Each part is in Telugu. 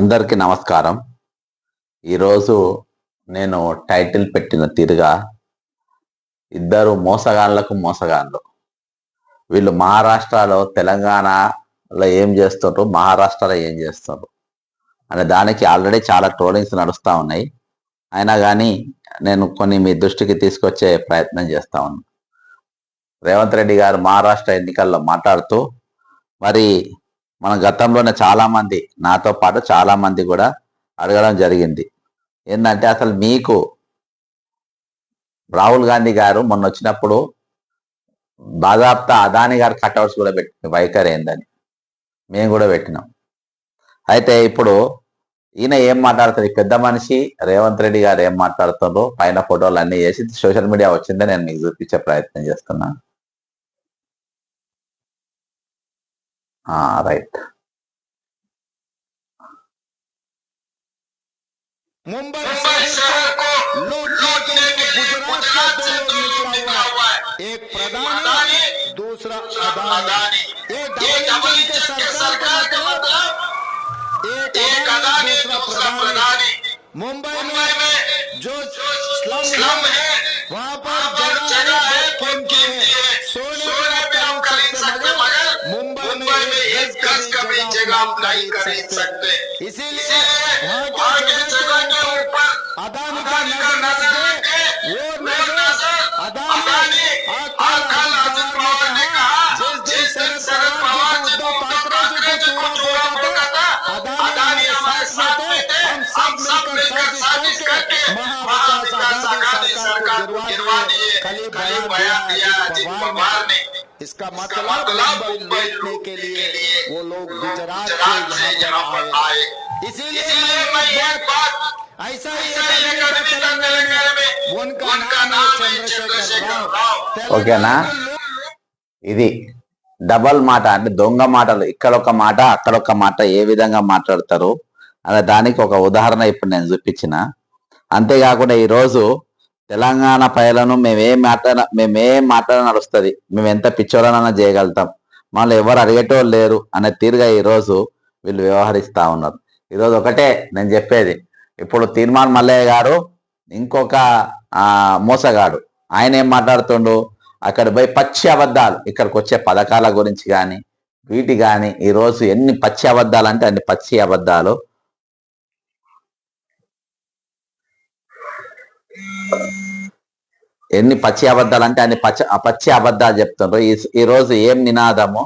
అందరికీ నమస్కారం. ఈరోజు నేను టైటిల్ పెట్టిన తీరుగా ఇద్దరు మోసగాళ్ళకు మోసగాళ్ళు. వీళ్ళు మహారాష్ట్రలో తెలంగాణలో ఏం చేస్తుండ్రు మహారాష్ట్రలో ఏం చేస్తుండ్రు అనే దానికి ఆల్రెడీ చాలా ట్రోలింగ్స్ నడుస్తూ ఉన్నాయి. అయినా కానీ నేను కొన్ని మీ దృష్టికి తీసుకొచ్చే ప్రయత్నం చేస్తా ఉన్నాను రేవంత్ రెడ్డి గారు మహారాష్ట్ర ఎన్నికల్లో మాట్లాడుతూ మరి మన గతంలోనే చాలా మంది నాతో పాటు చాలా మంది కూడా అడగడం జరిగింది. ఏంటంటే అసలు మీకు రాహుల్ గాంధీ గారు మొన్న వచ్చినప్పుడు బాజాప్తా అదాని గారు కట్అవుట్స్ కూడా పెట్టిన వైఖరి ఏందని. మేము కూడా పెట్టినాం. అయితే ఇప్పుడు ఈయన ఏం మాట్లాడుతారు? పెద్ద మనిషి రేవంత్ రెడ్డి గారు ఏం మాట్లాడుతుండ్రో పైన ఫోటోలు అన్నీ చేసి సోషల్ మీడియా వచ్చిందని నేను మీకు చూపించే ప్రయత్నం చేస్తున్నాను రైట్ मुंबई मुंबई शहर को लूटने के लिए गुजरात से निकला हुआ है एक प्रधानी दूसरा अदानी ये डबल इंजन के सरकार का मतलब एक अदानी दूसरा प्रधानी मुंबई में जो स्लम है वहाँ पर जगह मुंबई में एक गज का भी जगह आप नहीं खरीद सकते। इसीलिए वहाँ के जगह के ऊपर अदानी का नज़र रखे। वो नज़र अदानी अकाल अजीत पवार ने कहा जिस दिन शरद पवार जी को ठाकरे जी को चूड़ा बोला था अदानी हमारे साथ में थे। हम सब मिलकर साजिश करके महाविकास आघाड़ी सरकार को गिरवा दिए। खाली बयान दिया अजीत पवार ने। इसका मतलब मुंबई लूटने के लिए वो लोग गुजरात से यहाँ पर आए इसीलिए मैं एक बात ऐसा ही एक आदमी था तेलंगाना में उनका नाम है चंद्रशेखर राव ఓకేనా ఇది డబల్ మాట అంటే దొంగ మాటలు ఇక్కడ ఒక మాట అక్కడ ఒక మాట ఏ విధంగా మాట్లాడతారు అనే దానికి ఒక ఉదాహరణ ఇప్పుడు నేను చూపించిన అంతేకాకుండా ఈరోజు తెలంగాణ పైలను మేమేం మాట్లాడ మేమేం మాట్లాడ నడుస్తుంది. మేము ఎంత పిచ్చోళ్ళనైనా చేయగలుగుతాం. మనల్ని ఎవరు అడిగేటోళ్ళు లేరు అనే తీరుగా ఈరోజు వీళ్ళు వ్యవహరిస్తూ ఉన్నారు. ఈరోజు ఒకటే నేను చెప్పేది. ఇప్పుడు తీర్మాన్ మల్లయ్య గారు ఇంకొక మోసగాడు. ఆయన ఏం మాట్లాడుతుండు? అక్కడ పోయి పచ్చి అబద్ధాలు ఇక్కడికి వచ్చే పథకాల గురించి కానీ వీటి కానీ ఈరోజు ఎన్ని పచ్చి అబద్ధాలు అంటే అన్ని పచ్చి అబద్ధాలు. ఎన్ని పచ్చి అబద్ధాలు అంటే అన్ని పచ్చ ఆ పచ్చి అబద్ధాలు చెప్తుండ్రు ఈ ఈ రోజు ఏం నినాదము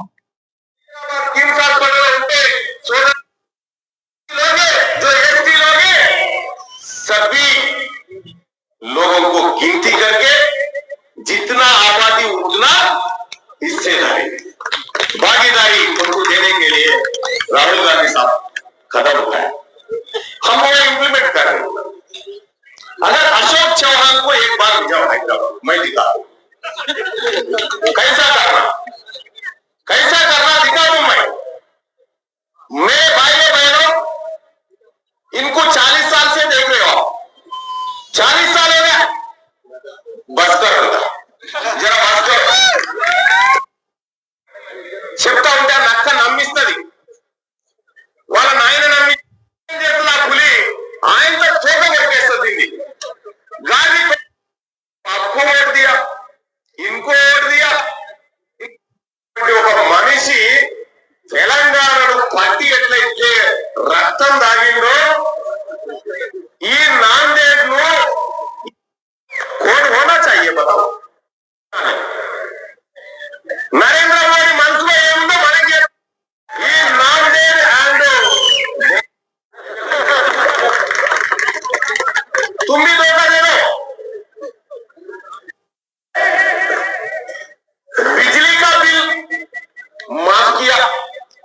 तीन साल पहले उनके सोलह लोग हैं, जो एसटी लोग हैं, सभी लोगों को गिनती करके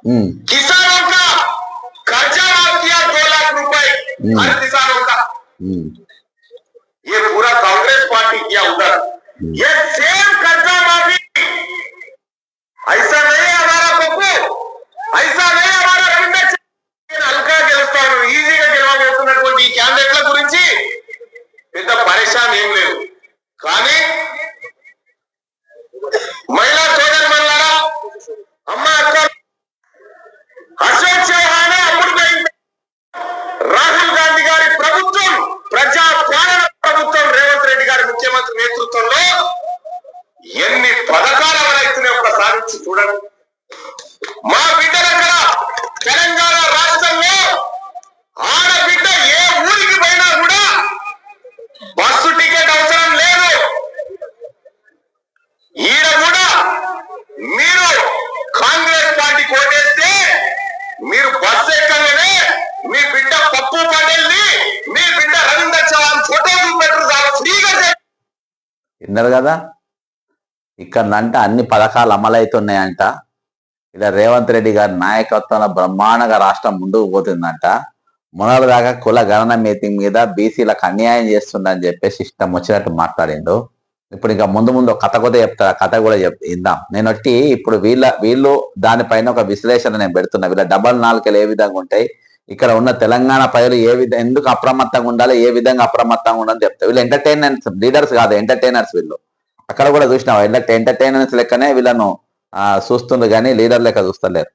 किसानों का कर्जा माफ़ किया दो लाख रुपए हर किसानों का ये पूरा कांग्रेस पार्टी किया उधर ये सेम విన్నారు కదా? ఇక్కడంట అన్ని పథకాలు అమలవుతున్నాయంట ఇలా రేవంత్ రెడ్డి గారి నాయకత్వంలో బ్రహ్మాండంగా రాష్ట్రం ముందుకు పోతుందంట. మొన్నటి దాకా కుల గణన మీటింగ్ మీద బీసీలకు అన్యాయం చేస్తుందని చెప్పేసి ఇష్టం వచ్చినట్టు మాట్లాడిండు. ఇప్పుడు ఇంకా ముందు ముందు కథ కూడా చెప్తారు? కథ కూడా చెప్ ఇందాం నేను వచ్చి ఇప్పుడు వీళ్ళ వీళ్ళు దానిపైన ఒక విశ్లేషణ నేను పెడుతున్నా. వీళ్ళ డబల్ నాలుకలు ఏ విధంగా ఉంటాయి? ఇక్కడ ఉన్న తెలంగాణ ప్రజలు ఏ విధంగా ఎందుకు అప్రమత్తంగా ఉండాలి ఏ విధంగా అప్రమత్తంగా ఉండాలని చెప్తారు వీళ్ళు ఎంటర్టైన్మెంట్స్ లీడర్స్ కాదు ఎంటర్టైనర్స్ వీళ్ళు. అక్కడ కూడా చూసినావా? ఇలా ఎంటర్టైనర్స్ లెక్కనే వీళ్ళను ఆ, చూస్తుండ్రు కానీ లీడర్ లెక్క చూస్తలేరు.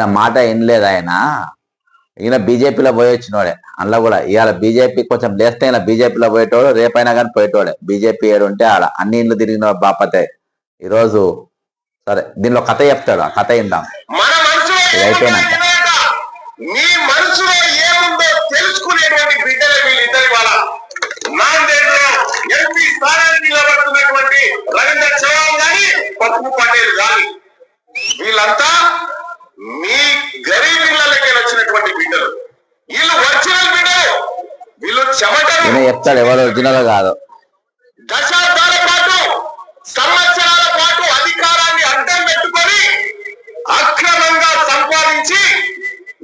ఈయన మాట వినలేదు ఆయన. ఈయన బీజేపీలో పోయి వచ్చినోడే అందులో కూడా ఇవాళ బీజేపీ కొంచెం లేస్తే ఇలా బీజేపీలో పోయేటోడు రేపైనా కానీ పోయేటోడే. బీజేపీ ఏడు ఉంటే ఆడ అన్ని ఇండ్లు తిరిగిన బాపతే. ఈరోజు సరే దీనిలో కథ చెప్తాడు ఆ కథ ఏముందో అయిపోయినాక. చెప్తాడు ఎవరు ఒరిజినల్ కాదు. దశాబ్దాల పాటు సంవత్సరాల పాటు అధికారాన్ని అడ్డం పెట్టుకొని అక్రమంగా సంపాదించి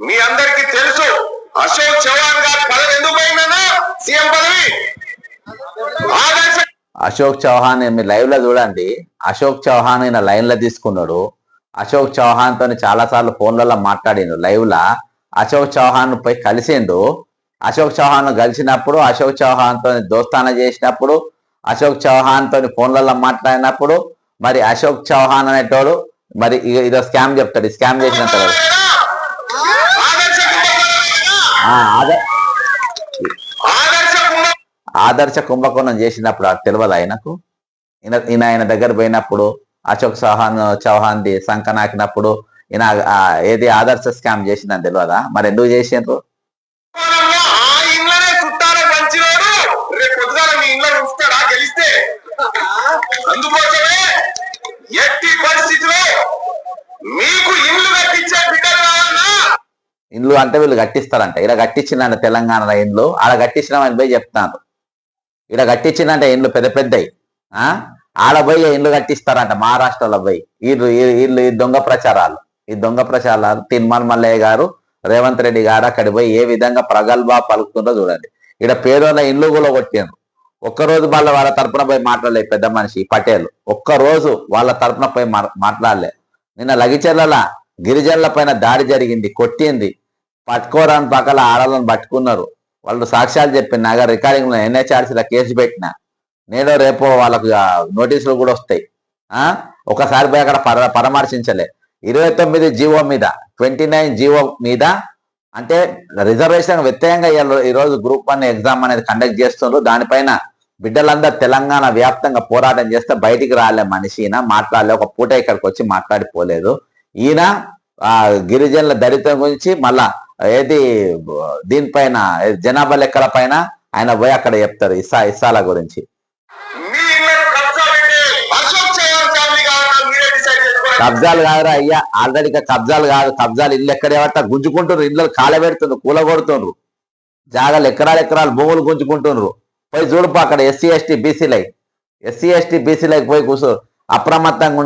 మీ అందరికీ తెలుసు అశోక్ చౌహాన్ గారి పదవి ఎందుకు పోయిందన్నా? సీఎం పదవి. అశోక్ చౌహాన్ మీరు లైవ్లో చూడండి. అశోక్ చౌహాన్ ఈయన లైన్లో తీసుకున్నాడు. అశోక్ చౌహాన్ తోని చాలా సార్లు ఫోన్లలో మాట్లాడిండు లైవ్ లా. అశోక్ చౌహాన్ పోయి కలిసిండు. అశోక్ చౌహాన్ కలిసినప్పుడు అశోక్ చౌహాన్ తోని దోస్తాన చేసినప్పుడు అశోక్ చౌహాన్ తోని ఫోన్లలో మాట్లాడినప్పుడు మరి అశోక్ చౌహాన్ అనేటోడు మరి ఇదో స్కామ్ చెప్తాడు స్కామ్ చేసినంత తర్వాత ఆదర్శ ఆదర్శ కుంభకోణం చేసినప్పుడు అది తెలియదు ఆయనకు? ఈయన ఆయన దగ్గర పోయినప్పుడు అశోక్ చౌహాన్ చౌహాన్ ది శంఖనాకినప్పుడు ఈయన ఏది ఆదర్శ స్కామ్ చేసిందని తెలియదా మరి ఎందుకు చేసిండ్రు? అంటే వీళ్ళు కట్టిస్తారంట. ఇలా కట్టించిందంట తెలంగాణలో ఇండ్లు ఆడ కట్టించినామని పోయి చెప్తున్నారు ఇక్కడ కట్టించిందంటే ఇండ్లు పెద్ద పెద్దయి. ఆ? ఆడ పోయి ఇండ్లు కట్టిస్తారంట మహారాష్ట్రలో పోయి. వీళ్ళు వీళ్ళు ఈ దొంగ ప్రచారాలు. ఈ దొంగ ప్రచారాలు. తిన్మల్ మల్లయ్య గారు రేవంత్ రెడ్డి గారు అక్కడికి పోయి ఏ విధంగా ప్రగల్భ పలుకుతుందో చూడండి. ఇక్కడ పేదోళ్ళ ఇండ్లు కూడా కొట్టిండ్రు. ఒక్కరోజు వాళ్ళ వాళ్ళ తరపున పోయి మాట్లాడలే పెద్ద మనిషి పటేల్. ఒక్క రోజు వాళ్ళ తరపున పోయి మాట్లాడలే. నిన్న లగిచెర్ల గిరిజనుల పైన దాడి జరిగింది కొట్టింది. పట్టుకోరాని పక్కల ఆడవాళ్ళని పట్టుకున్నారు. వాళ్ళు సాక్ష్యాలు చెప్పిన నాగా రికార్డింగ్లో ఎన్హెచ్ఆర్సీలో కేసు పెట్టిన. నేడో రేపో వాళ్ళకు నోటీసులు కూడా వస్తాయి. ఒకసారి పోయి అక్కడ పర పరామర్శించలే. ఇరవై తొమ్మిది జీవో మీద ట్వంటీ నైన్ జీవో మీద అంటే రిజర్వేషన్ వ్యత్యయంగా ఈరోజు గ్రూప్ వన్ ఎగ్జామ్ అనేది కండక్ట్ చేస్తున్నారు దానిపైన బిడ్డలందరూ తెలంగాణ వ్యాప్తంగా పోరాటం చేస్తే బయటికి రాలే మనిషి ఈయన. మాట్లాడలే ఒక పూట ఇక్కడికి వచ్చి మాట్లాడిపోలేదు. ఈయన గిరిజనుల దళితం గురించి మళ్ళా ఏది దీనిపైన జనాభా లెక్కల పైన ఆయన పోయి అక్కడ చెప్తారు ఇస్సా ఇస్సాల గురించి. కబ్జాలు కాదురా అయ్యా ఆల్రెడీ కబ్జాలు కాదు కబ్జాలు ఇల్లు ఎక్కడే పట్ట గుంజుకుంటున్నారు ఇళ్ళు కాలబెడుతుండ్రు కూలగొడుతుండ్రు జాగాలు ఎకరాలు ఎకరాలు భూములు గుంజుకుంటుండ్రు. పోయి చూడుపో అక్కడ ఎస్సీ ఎస్టీ బీసీలై. ఎస్సీ ఎస్టీ బీసీలకి పోయి కూర్చో అప్రమత్తంగా ఉండాలి.